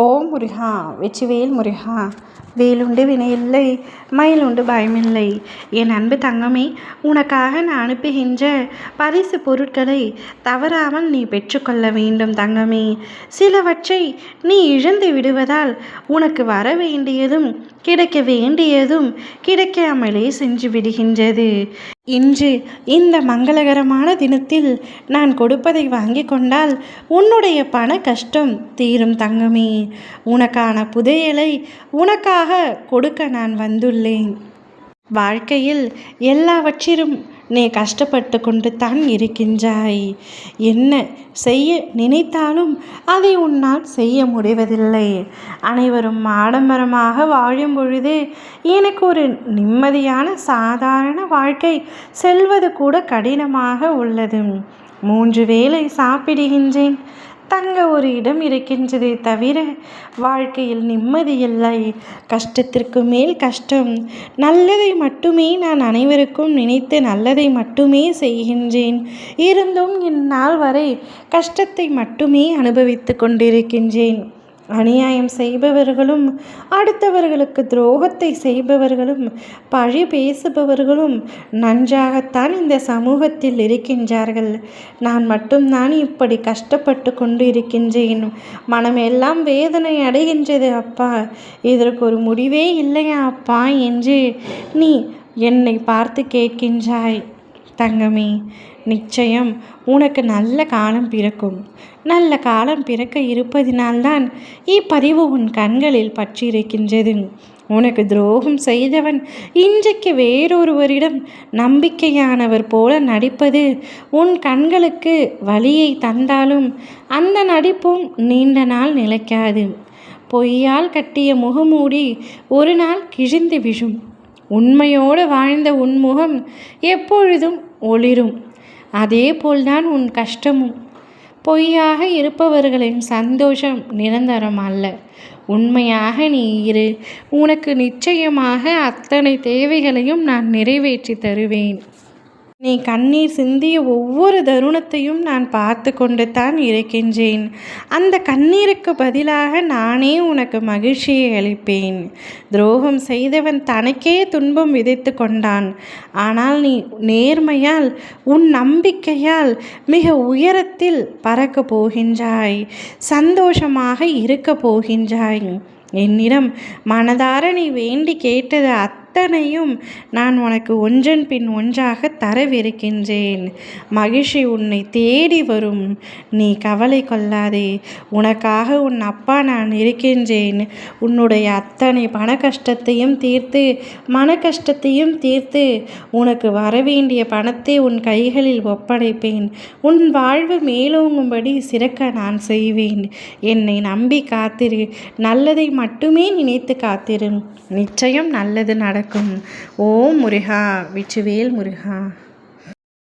ஓம் முருகா வெற்றிவேல் முருகா வேலுண்டு வினையில்லை மயிலுண்டு பயமில்லை. என் அன்பு தங்கமே உனக்காக நான் அனுப்புகின்ற பரிசு பொருட்களை தவறாமல் நீ பெற்றுக்கொள்ள வேண்டும் தங்கமே. சிலவற்றை நீ இழந்து விடுவதால் உனக்கு வர வேண்டியதும் கிடைக்க வேண்டியதும் கிடைக்காமலே சென்று விடுகின்றது. இன்று இந்த மங்களகரமான தினத்தில் நான் கொடுப்பதை வாங்கி கொண்டால் உன்னுடைய பண கஷ்டம் தீரும் தங்கமே. உனக்கான புதையலை உனக்காக கொடுக்க நான் வந்துள்ளேன். வாழ்க்கையில் எல்லாவற்றிலும் நீ கஷ்டப்பட்டு கொண்டு தான் இருக்கின்றாய். என்ன செய்ய நினைத்தாலும் அதை உன்னால் செய்ய முடிவதில்லை. அனைவரும் ஆடம்பரமாக வாழும் பொழுது எனக்கு ஒரு நிம்மதியான சாதாரண வாழ்க்கை செல்வது கூட கடினமாக உள்ளது. மூன்று வேளை சாப்பிடுகின்றேன். தங்க ஒரு இடம் இருக்கின்றதே தவிர வாழ்க்கையில் நிம்மதி இல்லை. கஷ்டத்திற்கு மேல் கஷ்டம். நல்லதை மட்டுமே நான் அனைவருக்கும் நினைத்து நல்லதை மட்டுமே செய்கின்றேன். இருந்தும் இந்நாள் வரை கஷ்டத்தை மட்டுமே அனுபவித்து கொண்டிருக்கின்றேன். அநியாயம் செய்பவர்களும் அடுத்தவர்களுக்கு துரோகத்தை செய்பவர்களும் பழி பேசுபவர்களும் நன்றாகத்தான் இந்த சமூகத்தில் இருக்கின்றார்கள். நான் மட்டும்தான் இப்படி கஷ்டப்பட்டு கொண்டு இருக்கின்றேன் மனமெல்லாம் வேதனை அடைகின்றது அப்பா. இதற்கு ஒரு முடிவே இல்லையா அப்பா? என்று நீ என்னை பார்த்து கேட்கின்றாய். தங்கமே நிச்சயம் உனக்கு நல்ல காலம் பிறக்கும். நல்ல காலம் பிறக்க இருப்பதினால்தான் இப்பதிவு உன் கண்களில் பற்றியிருக்கின்றது. உனக்கு துரோகம் செய்தவன் இன்றைக்கு வேறொருவரிடம் நம்பிக்கையானவர் போல நடிப்பது உன் கண்களுக்கு வழியை தந்தாலும் அந்த நடிப்பும் நீண்ட நாள் நிலைக்காது. பொய்யால் கட்டிய முகமூடி ஒரு நாள் கிழிந்து விழும். உண்மையோடு வாழ்ந்த உன்முகம் எப்பொழுதும் ஒளிரும். அதே போல்தான் உன் கஷ்டமும். பொய்யாக இருப்பவர்களின் சந்தோஷம் நிரந்தரம் அல்ல. உண்மையாக நீ இரு. உனக்கு நிச்சயமாக அத்தனை தேவைகளையும் நான் நிறைவேற்றி தருவேன். நீ கண்ணீர் சிந்திய ஒவ்வொரு தருணத்தையும் நான் பார்த்து கொண்டு தான் இருக்கின்றேன். அந்த கண்ணீருக்கு பதிலாக நானே உனக்கு மகிழ்ச்சியை அளிப்பேன். துரோகம் செய்தவன் தனக்கே துன்பம் விதைத்து கொண்டான். ஆனால் நீ நேர்மையால் உன் நம்பிக்கையால் மிக உயரத்தில் பறக்க போகின்றாய். சந்தோஷமாக இருக்க போகின்றாய். என்னிடம் மனதார நீ வேண்டி கேட்டது அத்தனையும் நான் உனக்கு ஒன்றன் பின் ஒன்றாக தரவிருக்கின்றேன். மகிழ்ச்சி உன்னை தேடி வரும். நீ கவலை கொள்ளாதே. உனக்காக உன் அப்பா நான் இருக்கின்றேன். உன்னுடைய அத்தனை பண கஷ்டத்தையும் தீர்த்து மன கஷ்டத்தையும் தீர்த்து உனக்கு வரவேண்டிய பணத்தை உன் கைகளில் ஒப்படைப்பேன். உன் வாழ்வு மேலோங்கும்படி சிறக்க நான் செய்வேன். என்னை நம்பி காத்திரு. நல்லதை மட்டுமே நினைத்து காத்திரு. நிச்சயம் நல்லது நட நடக்கும். ஓம் முருகா விச்சுவேல் முருகா.